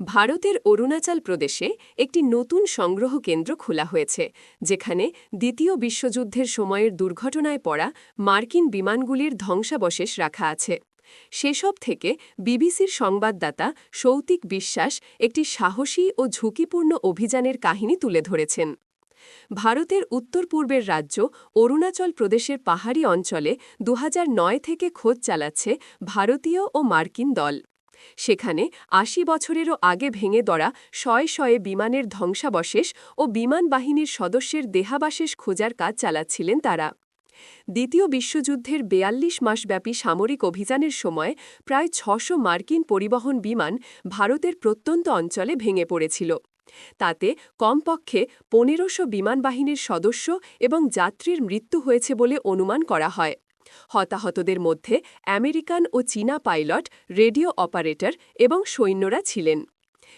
ভারতের অরুণাচল প্রদেশে একটি নতুন সংগ্রহ কেন্দ্র খোলা হয়েছে, যেখানে দ্বিতীয় বিশ্বযুদ্ধের সময়ের দুর্ঘটনায় পড়া মার্কিন বিমানগুলির ধ্বংসাবশেষ রাখা আছে। সেসব থেকে বিবিসির সংবাদদাতা সৌতিক বিশ্বাস একটি সাহসী ও ঝুঁকিপূর্ণ অভিযানের কাহিনী তুলে ধরেছেন। ভারতের উত্তর পূর্বের রাজ্য অরুণাচল প্রদেশের পাহাড়ি অঞ্চলে দু হাজার নয় থেকে খোঁজ চালাচ্ছে ভারতীয় ও মার্কিন দল। সেখানে আশি বছরেরও আগে ভেঙে দড়া শয়ে শয়ে বিমানের ধ্বংসাবশেষ ও বিমান বাহিনীর সদস্যের দেহাবাশেষ খোঁজার কাজ চালাচ্ছিলেন তারা। দ্বিতীয় বিশ্বযুদ্ধের বেয়াল্লিশ মাসব্যাপী সামরিক অভিযানের সময় প্রায় ছশো মার্কিন পরিবহন বিমান ভারতের প্রত্যন্ত অঞ্চলে ভেঙে পড়েছিল। তাতে কমপক্ষে পনেরোশো বিমান বাহিনীর সদস্য এবং যাত্রীর মৃত্যু হয়েছে বলে অনুমান করা হয়। হতাহতদের মধ্যে আমেরিকান ও চীনা পাইলট, রেডিও অপারেটর এবং সৈন্যরা ছিলেন।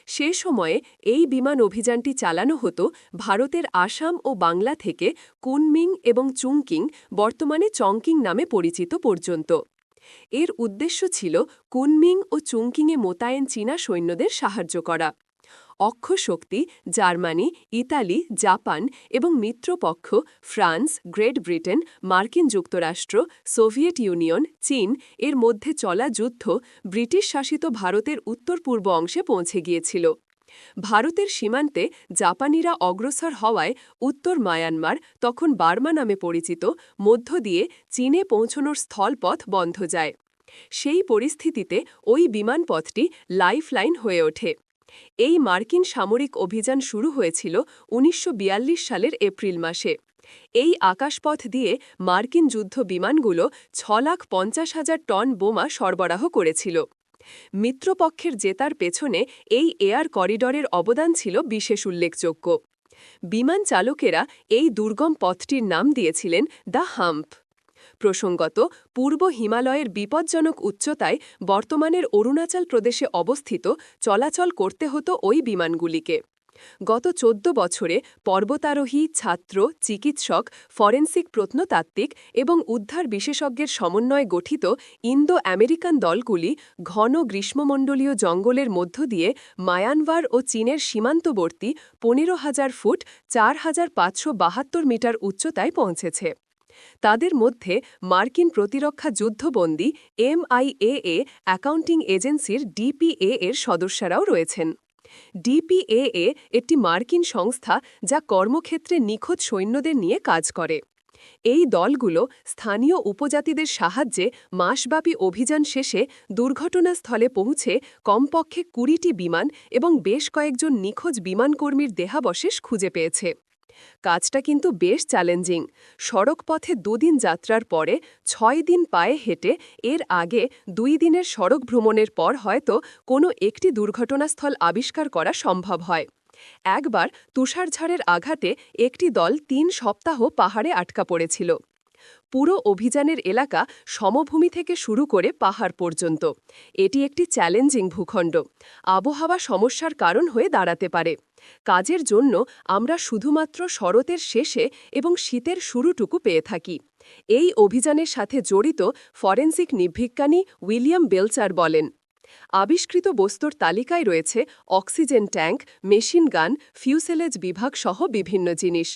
সে সময়ে এই বিমান অভিযানটি চালানো হতো ভারতের আসাম ও বাংলা থেকে কুনমিং এবং চুংকিং, বর্তমানে চংকিং নামে পরিচিত পর্যন্ত। এর উদ্দেশ্য ছিল কুনমিং ও চুংকিংয়ে মোতায়েন চীনা সৈন্যদের সাহায্য করা। অক্ষশক্তি জার্মানি, ইতালি, জাপান এবং মিত্রপক্ষ ফ্রান্স, গ্রেট ব্রিটেন, মার্কিন যুক্তরাষ্ট্র, সোভিয়েত ইউনিয়ন, চীন এর মধ্যে চলা যুদ্ধ ব্রিটিশ শাসিত ভারতের উত্তর পূর্ব অংশে পৌঁছে গিয়েছিল। ভারতের সীমান্তে জাপানিরা অগ্রসর হওয়ায় উত্তর মায়ানমার, তখন বার্মা নামে পরিচিত, মধ্য দিয়ে চীনে পৌঁছনোর স্থলপথ বন্ধ যায়। সেই পরিস্থিতিতে ওই বিমানপথটি লাইফলাইন হয়ে ওঠে। এই মার্কিন সামরিক অভিযান শুরু হয়েছিল উনিশশো বিয়াল্লিশ সালের এপ্রিল মাসে। এই আকাশপথ দিয়ে মার্কিন যুদ্ধ বিমানগুলো ছ লাখ পঞ্চাশ হাজার টন বোমা সরবরাহ করেছিল। মিত্রপক্ষের জেতার পেছনে এই এয়ার করিডরের অবদান ছিল বিশেষ উল্লেখযোগ্য। বিমান চালকেরা এই দুর্গম পথটির নাম দিয়েছিলেন দ্য হাম্প। প্রসঙ্গত, পূর্ব হিমালয়ের বিপজ্জনক উচ্চতায় বর্তমানের অরুণাচল প্রদেশে অবস্থিত চলাচল করতে হতো ওই বিমানগুলিকে। গত চোদ্দ বছরে পর্বতারোহী, ছাত্র, চিকিৎসক, ফরেন্সিক প্রত্নতাত্ত্বিক এবং উদ্ধার বিশেষজ্ঞের সমন্বয়ে গঠিত ইন্দো আমেরিকান দলগুলি ঘন গ্রীষ্মমণ্ডলীয় জঙ্গলের মধ্য দিয়ে মায়ানওয়ার ও চীনের সীমান্তবর্তী পনেরো হাজার ফুট, চার হাজার পাঁচশো বাহাত্তর মিটার উচ্চতায় পৌঁছেছে। তাদের মধ্যে মার্কিন প্রতিরক্ষা যুদ্ধবন্দী এমআইএএ অ্যাকাউন্টিং এজেন্সির ডিপিএ এর সদস্যরাও রয়েছেন। ডিপিএএ একটি মার্কিন সংস্থা যা কর্মক্ষেত্রে নিখোঁজ সৈন্যদের নিয়ে কাজ করে। এই দলগুলো স্থানীয় উপজাতিদের সাহায্যে মাসব্যাপী অভিযান শেষে দুর্ঘটনাস্থলে পৌঁছে কমপক্ষে কুড়িটি বিমান এবং বেশ কয়েকজন নিখোঁজ বিমানকর্মীর দেহাবশেষ খুঁজে পেয়েছে। কাজটা কিন্তু বেশ চ্যালেঞ্জিং। সড়কপথে দুদিন যাত্রার পরে ছয় দিন পায়ে হেঁটে এর আগে দুই দিনের সড়ক ভ্রমণের পর হয়তো কোনো একটি দুর্ঘটনাস্থল আবিষ্কার করা সম্ভব হয়। একবার তুষারঝড়ের আঘাতে একটি দল তিন সপ্তাহ পাহাড়ে আটকা পড়েছিল। পুরো অভিযানের এলাকা সমভূমি থেকে শুরু করে পাহাড় পর্যন্ত। এটি একটি চ্যালেঞ্জিং ভূখণ্ড। আবহাওয়া সমস্যার কারণ হয়ে দাঁড়াতে পারে। কাজের জন্য আমরা শুধুমাত্র শরতের শেষে এবং শীতের শুরুটুকু পেয়ে থাকি। এই অভিযানের সাথে জড়িত ফরেন্সিক নির্ভিজ্ঞানী উইলিয়াম বেলচার বলেন আবিষ্কৃত বস্তুর তালিকায় রয়েছে oxygen tank, machine gun, fuselage বিভাগ সহ বিভিন্ন জিনিস।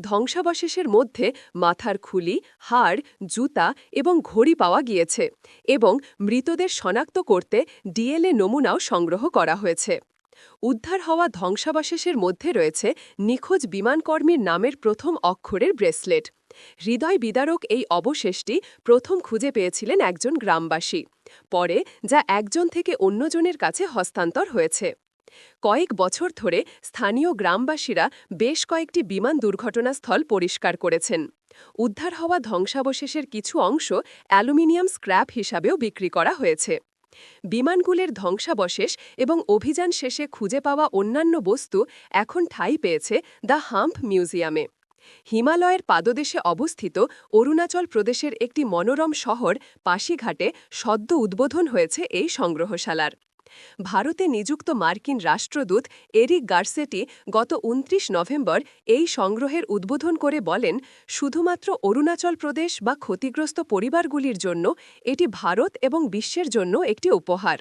ধ্বংসাবশেষের মধ্যে মাথার খুলি, হাড়, জুতা এবং ঘড়ি পাওয়া গিয়েছে এবং মৃতদের শনাক্ত করতে ডিএলএ নমুনাও সংগ্রহ করা হয়েছে। উদ্ধার হওয়া ধ্বংসাবশেষের মধ্যে রয়েছে নিখোঁজ বিমানকর্মীর নামের প্রথম অক্ষরের ব্রেসলেট। হৃদয় বিদারক এই অবশেষটি প্রথম খুঁজে পেয়েছিলেন একজন গ্রামবাসী। পরে যা একজন থেকে অন্যজনের কাছে হস্তান্তর হয়েছে। কয়েক বছর ধরে স্থানীয় গ্রামবাসীরা বেশ কয়েকটি বিমান দুর্ঘটনাস্থল পরিষ্কার করেছেন। উদ্ধার হওয়া ধ্বংসাবশেষের কিছু অংশ অ্যালুমিনিয়াম স্ক্র্যাপ হিসাবেও বিক্রি করা হয়েছে। বিমানগুলির ধ্বংসাবশেষ এবং অভিযান শেষে খুঁজে পাওয়া অন্যান্য বস্তু এখন ঠাঁই পেয়েছে দ্য হাম্প মিউজিয়ামে। হিমালয়ের পাদদেশে অবস্থিত অরুণাচল প্রদেশের একটি মনোরম শহর পাশিঘাটে সদ্য উদ্বোধন হয়েছে এই সংগ্রহশালার। ভারতে নিযুক্ত মার্কিন রাষ্ট্রদূত এরিক গার্সেটি গত উনত্রিশ নভেম্বর এই সংগ্রহের উদ্বোধন করে বলেন, শুধুমাত্র অরুণাচল প্রদেশ বা ক্ষতিগ্রস্ত পরিবারগুলির জন্য এটি ভারত এবং বিশ্বের জন্য একটি উপহার।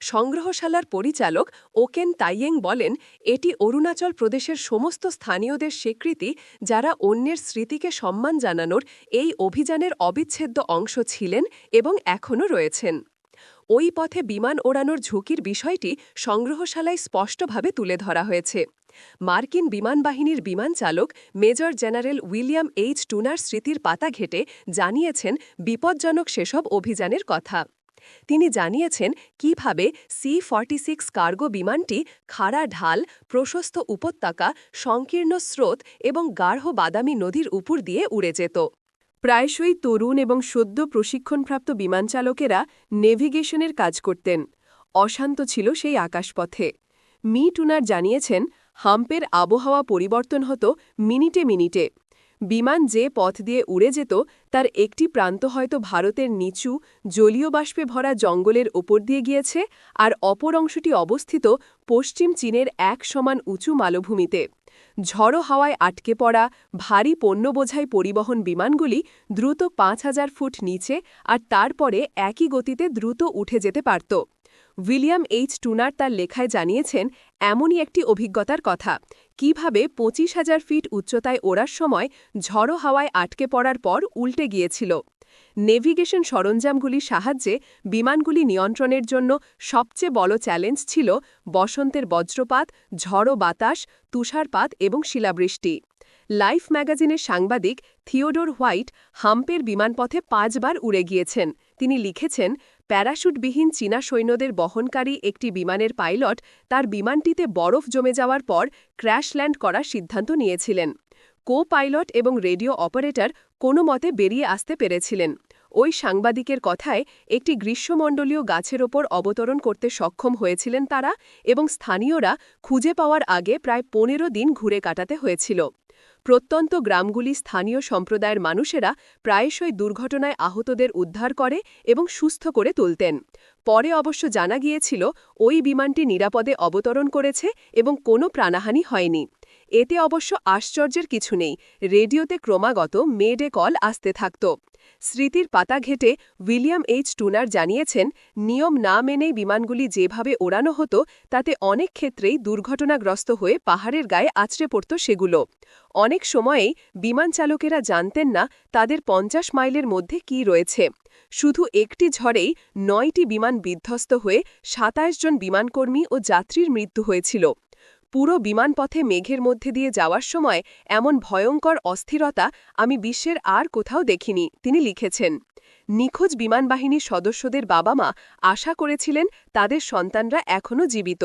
সংগ্রহশালার পরিচালক ওকেন তাইয়েং বলেন, এটি অরুণাচল প্রদেশের সমস্ত স্থানীয়দের স্বীকৃতি যারা অন্যের স্মৃতিকে সম্মান জানানোর এই অভিযানের অবিচ্ছেদ্য অংশ ছিলেন এবং এখনও রয়েছেন। ওই পথে বিমান ওড়ানোর ঝুঁকির বিষয়টি সংগ্রহশালায় স্পষ্টভাবে তুলে ধরা হয়েছে। মার্কিন বিমান বাহিনীর বিমান চালক major general William H Tunner স্মৃতির পাতা ঘেটে জানিয়েছেন, বিপজ্জনক সেসব অভিযানের কথা। তিনি জানিয়েছেন কীভাবে সি ফর্টি সিক্স কার্গো বিমানটি খাড়া ঢাল, প্রশস্ত উপত্যকা, সংকীর্ণ স্রোত এবং গাঢ় বাদামি নদীর উপর দিয়ে উড়ে যেত। প্রায়শই তরুণ এবং সদ্য প্রশিক্ষণপ্রাপ্ত বিমান চালকেরা নেভিগেশনের কাজ করতেন। অশান্ত ছিল সেই আকাশপথে। মি টুনার জানিয়েছেন, হাম্পের আবহাওয়া পরিবর্তন হতো মিনিটে মিনিটে। বিমান যে পথ দিয়ে উড়ে যেত, তার একটি প্রান্ত হয়তো ভারতের নিচু, জলীয় বাষ্পে ভরা জঙ্গলের ওপর দিয়ে গিয়েছে, আর অপর অংশটি অবস্থিত পশ্চিম চীনের এক সমান উঁচু মালভূমিতে। ঝড়ো হাওয়ায় আটকে পড়া ভারী পণ্য বোঝাই পরিবহন বিমানগুলি দ্রুত পাঁচ হাজার ফুট নিচে আর তারপরে একই গতিতে দ্রুত উঠে যেতে পারত। উইলিয়াম এইচ টুনার তার লেখায় জানিয়েছেন, এমনই একটি অভিজ্ঞতার কথা। কীভাবে পঁচিশ হাজার ফিট উচ্চতায় ওড়ার সময় ঝড়ো হাওয়ায় আটকে পড়ার পর উল্টে গিয়েছিল। নেভিগেশন সরঞ্জামগুলির সাহায্যে বিমানগুলি নিয়ন্ত্রণের জন্য সবচেয়ে বড় চ্যালেঞ্জ ছিল বসন্তের বজ্রপাত, ঝড়ো বাতাস, তুষারপাত এবং শিলাবৃষ্টি। লাইফ ম্যাগাজিনের সাংবাদিক থিওডোর হোয়াইট হাম্পের বিমানপথে পাঁচবার উড়ে গিয়েছেন। তিনি লিখেছেন প্যারাশুটবিহীন চীনা সৈন্যদের বহনকারী একটি বিমানের পাইলট তার বিমানটিতে বরফ জমে যাওয়ার পর ক্র্যাশ ল্যান্ড করার সিদ্ধান্ত নিয়েছিলেন। কো পাইলট এবং রেডিও অপারেটর কোনো মতে বেরিয়ে আসতে পেরেছিলেন। ওই সাংবাদিকের কথায় একটি গ্রীষ্মমণ্ডলীয় গাছের ওপর অবতরণ করতে সক্ষম হয়েছিলেন তারা এবং স্থানীয়রা খুঁজে পাওয়ার আগে প্রায় পনেরো দিন ঘুরে কাটাতে হয়েছিল। প্রত্যন্ত গ্রামগুলি স্থানীয় সম্প্রদায়ের মানুষেরা প্রায়শই দুর্ঘটনায় আহতদের উদ্ধার করে এবং সুস্থ করে তুলতেন। পরে অবশ্য জানা গিয়েছিল, ওই বিমানটি নিরাপদে অবতরণ করেছে এবং কোনো প্রাণহানি হয়নি। এতে অবশ্য আশ্চর্যের কিছু নেই, রেডিওতে ক্রমাগত মেডে কল আসতে থাকত। স্মৃতির পাতা ঘেটে উইলিয়াম এইচ টুনার জানিয়েছেন, নিয়ম না মেনেই বিমানগুলি যেভাবে ওড়ানো হতো, তাতে অনেক ক্ষেত্রেই দুর্ঘটনাগ্রস্ত হয়ে পাহাড়ের গায়ে আছড়ে পড়ত সেগুলো। অনেক সময়েই বিমান চালকেরা জানতেন না তাদের পঞ্চাশ মাইলের মধ্যে কি রয়েছে। শুধু একটি ঝড়েই নয়টি বিমান বিধ্বস্ত হয়ে সাতাশ জন বিমানকর্মী ও যাত্রীর মৃত্যু হয়েছিল। পুরো বিমানপথে মেঘের মধ্যে দিয়ে যাওয়ার সময় এমন ভয়ঙ্কর অস্থিরতা আমি বিশ্বের আর কোথাও দেখিনি, তিনি লিখেছেন। নিখোঁজ বিমানবাহিনীর সদস্যদের বাবা মা আশা করেছিলেন তাদের সন্তানরা এখনও জীবিত।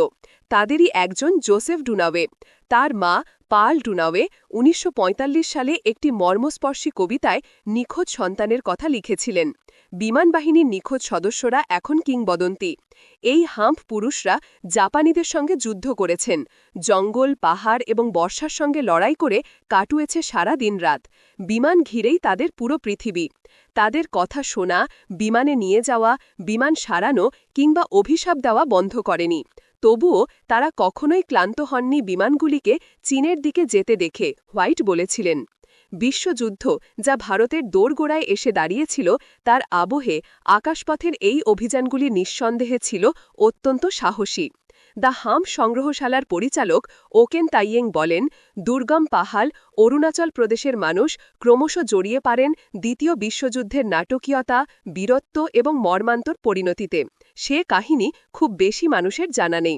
তাদেরই একজন জোসেফ ডুনাওয়ে। তার মা পাল ডুনাওয়ে উনিশশো পঁয়তাল্লিশ সালে একটি মর্মস্পর্শী কবিতায় নিখোঁজ সন্তানের কথা লিখেছিলেন। বিমান বাহিনীর নিখোঁজ সদস্যরা এখন কিংবদন্তি। এই হাম্প পুরুষরা জাপানিদের সঙ্গে যুদ্ধ করেছেন। জঙ্গল, পাহাড় এবং বর্ষার সঙ্গে লড়াই করে কাটুয়েছে সারা দিন রাত বিমান ঘিরেই তাদের পুরো পৃথিবী। তাদের কথা শোনা, বিমানে নিয়ে যাওয়া, বিমান সারানো কিংবা অভিশাপ দেওয়া বন্ধ করেনি। তবুও তারা কখনোই ক্লান্ত হননি বিমানগুলিকে চীনের দিকে যেতে দেখে, হোয়াইট বলেছিলেন। বিশ্বযুদ্ধ যা ভারতের দোরগোড়ায় এসে দাঁড়িয়েছিল, তার আবহে আকাশপথের এই অভিযানগুলি নিঃসন্দেহে ছিল অত্যন্ত সাহসী। দ্য হাম সংগ্রহশালার পরিচালক ওকেন তাইয়েং বলেন, দুর্গম পাহাল অরুণাচল প্রদেশের মানুষ ক্রমশ জড়িয়ে পারেন দ্বিতীয় বিশ্বযুদ্ধের নাটকীয়তা, বীরত্ব এবং মর্মান্তর পরিণতিতে। সে কাহিনী খুব বেশি মানুষের জানা নেই।